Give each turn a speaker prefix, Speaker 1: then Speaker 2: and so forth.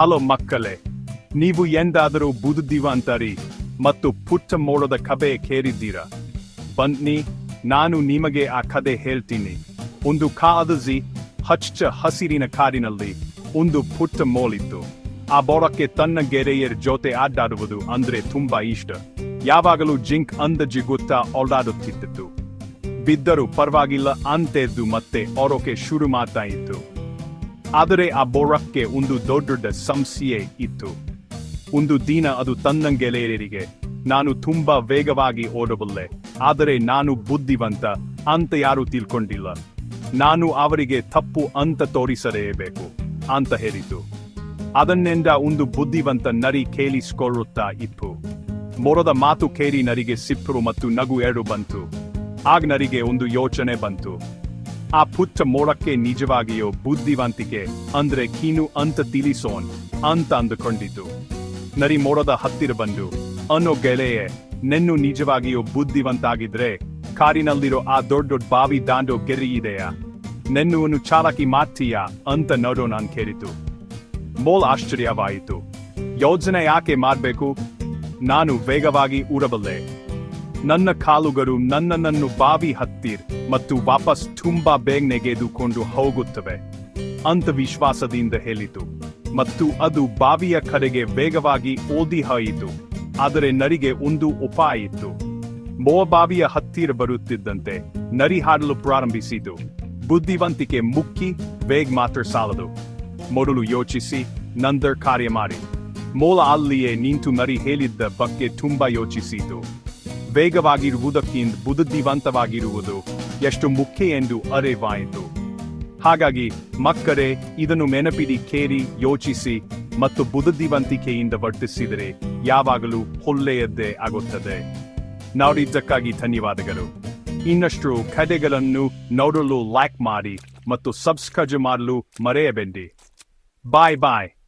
Speaker 1: Hello ಮಕ್ಕಳೇ, ನೀವು ಎಂದಾದರೂ ಬುದ್ಧಿವಂತರಿ ಮತ್ತು ಪುಟ್ಟ ಮೋಡದ ಕಬೆ ಕೇರಿದ್ದೀರಾ? ಬನ್ನಿ, ನಾನು ನಿಮಗೆ ಆ ಕಥೆ ಹೇಳ್ತೀನಿ. ಒಂದು ಕಾದಜಿ ಹಚ್ಚ ಹಸಿರಿನ ಕಾರಿನಲ್ಲಿ ಒಂದು ಪುಟ್ಟ ಮೋಳಿತ್ತು. ಆ ಬೋರಕ್ಕೆ ತನ್ನ ಗೆರೆಯರ್ ಜೊತೆ ಅಡ್ಡಾಡುವುದು ಅಂದ್ರೆ ತುಂಬಾ ಇಷ್ಟ. ಯಾವಾಗಲೂ ಜಿಂಕ್ ಅಂದ ಜಿಗುತ್ತಾ ಓಡಾಡುತ್ತಿತ್ತು. ಬಿದ್ದರೂ ಪರವಾಗಿಲ್ಲ ಅಂತೆದ್ದು ಮತ್ತೆ ಓರೋಕೆ ಶುರು ಮಾಡ್ತಾ ಇತ್ತು. ಆದರೆ ಆ ಬೋರಕ್ಕೆ ಒಂದು ದೊಡ್ಡ ಸಂಸ್ಥೆ ಇತ್ತು. ಒಂದು ದಿನ ಅದು ತನ್ನ ಗೆಳೆಯರಿಗೆ ನಾನು ತುಂಬಾ ವೇಗವಾಗಿ ಓಡಬಲ್ಲೆ, ಆದರೆ ನಾನು ಬುದ್ಧಿವಂತ, ಅಂತ ಯಾರು ತಿಳ್ಕೊಂಡಿಲ್ಲ. ನಾನು ಅವರಿಗೆ ತಪ್ಪು ಅಂತ ತೋರಿಸಲೇಬೇಕು, ಅಂತ ಹೇಳಿತು. ಅದನ್ನೆಂದ ಒಂದು ಬುದ್ಧಿವಂತ ನರಿ ಕೇಳಿಸಿಕೊಳ್ಳುತ್ತಾ ಇತ್ತು. ಮೊರದ ಮಾತು ಕೇಳಿ ನರಿಗೆ ಸಿಪ್ಪರು ಮತ್ತು ನಗು ಎರಡು ಬಂತು. ಆಗ ನರಿಗೆ ಒಂದು ಯೋಚನೆ ಬಂತು. ಆ ಪುಟ್ಟ ಮೋಡಕ್ಕೆ ನಿಜವಾಗಿಯೋ ಬುದ್ಧಿವಂತಿಕೆ, ಅಂದ್ರೆ ಕೀನು ಅಂತ ತಿಳಿಸೋನ್ ಅಂತ ಅಂದುಕೊಂಡಿದ್ದು. ನರಿ ಮೋಡದ ಹತ್ತಿರ ಬಂದು, ಅನ್ನೋ ಗೆಳೆಯೆ, ನೆನ್ನು ನಿಜವಾಗಿಯೋ ಬುದ್ಧಿವಂತಾಗಿದ್ರೆ, ಕಾರಿನಲ್ಲಿರೋ ಆ ದೊಡ್ಡ ದೊಡ್ಡ ಬಾವಿ ದಾಂಡೋ ಗೆರೆ ಇದೆಯಾ? ನೆನ್ನುವನ್ನು ಚಾಲಕಿ ಮಾಡ್ತೀಯಾ? ಅಂತ ನೋಡೋ ನಾನ್ ಕೇಳಿತು ಮೋಲ್ ಆಶ್ಚರ್ಯವಾಯಿತು. ಯೋಜನೆ ಯಾಕೆ ಮಾಡ್ಬೇಕು? ನಾನು ವೇಗವಾಗಿ ಊರಬಲ್ಲೆ. ನನ್ನ ಕಾಲುಗಳು ನನ್ನನ್ನು ಬಾವಿ ಹತ್ತೀರ್ ಮತ್ತು ವಾಪಸ್ ತುಂಬಾ ಬೇಗ್ ನೆಗೆದುಕೊಂಡು ಹೋಗುತ್ತವೆ. ಅಂತ ವಿಶ್ವಾಸದಿಂದ ಹೇಳಿತು. ಮತ್ತು ಅದು ಬಾವಿಯ ಕಡೆಗೆ ವೇಗವಾಗಿ ಓದಿ ಹೋಯಿತು ಆದರೆ ನರಿಗೆ ಒಂದು ಉಪಾಯ ಇತ್ತು. ಮೋ ಬಾವಿಯ ಹತ್ತಿರ ಬರುತ್ತಿದ್ದಂತೆ ನರಿ ಹಾಡಲು ಪ್ರಾರಂಭಿಸಿತು. ಬುದ್ಧಿವಂತಿಕೆ ಮುಕ್ಕಿ ಬೇಗ ಮಾತ್ರ ಸಾಲದು. ಮೊದಲು ಯೋಚಿಸಿ, ನಂತರ ಕಾರ್ಯ ಮಾಡಿ. ಮೋಲ ಅಲ್ಲಿಯೇ ನಿಂತು ನರಿ ಹೇಳಿದ್ದ ಬಗ್ಗೆ ತುಂಬಾ ಯೋಚಿಸಿತು. ವೇಗವಾಗಿರುವುದಕ್ಕಿಂತ ಬುದ್ಧಿವಂತವಾಗಿರುವುದು ಎಷ್ಟು ಮುಖ್ಯ ಎಂದು ಅರಿವಾಯಿತು. ಹಾಗಾಗಿ ಮಕ್ಕಳೇ, ಇದನ್ನು ನೆನಪಿಡಿ, ಕೇರಿ, ಯೋಚಿಸಿ ಮತ್ತು ಬುದ್ಧಿವಂತಿಕೆಯಿಂದ ವರ್ತಿಸಿದರೆ ಯಾವಾಗಲೂ ಒಳ್ಳೆಯದ್ದೇ ಆಗುತ್ತದೆ. ನೋಡಿದ್ದಕ್ಕಾಗಿ ಧನ್ಯವಾದಗಳು. ಇನ್ನಷ್ಟು ಕಥೆಗಳನ್ನು ನೋಡಲು ಲೈಕ್ ಮಾಡಿ ಮತ್ತು ಸಬ್ಸ್ಕ್ರೈಬ್ ಮಾಡಲು ಮರೆಯಬೇಡಿ. ಬಾಯ್ ಬಾಯ್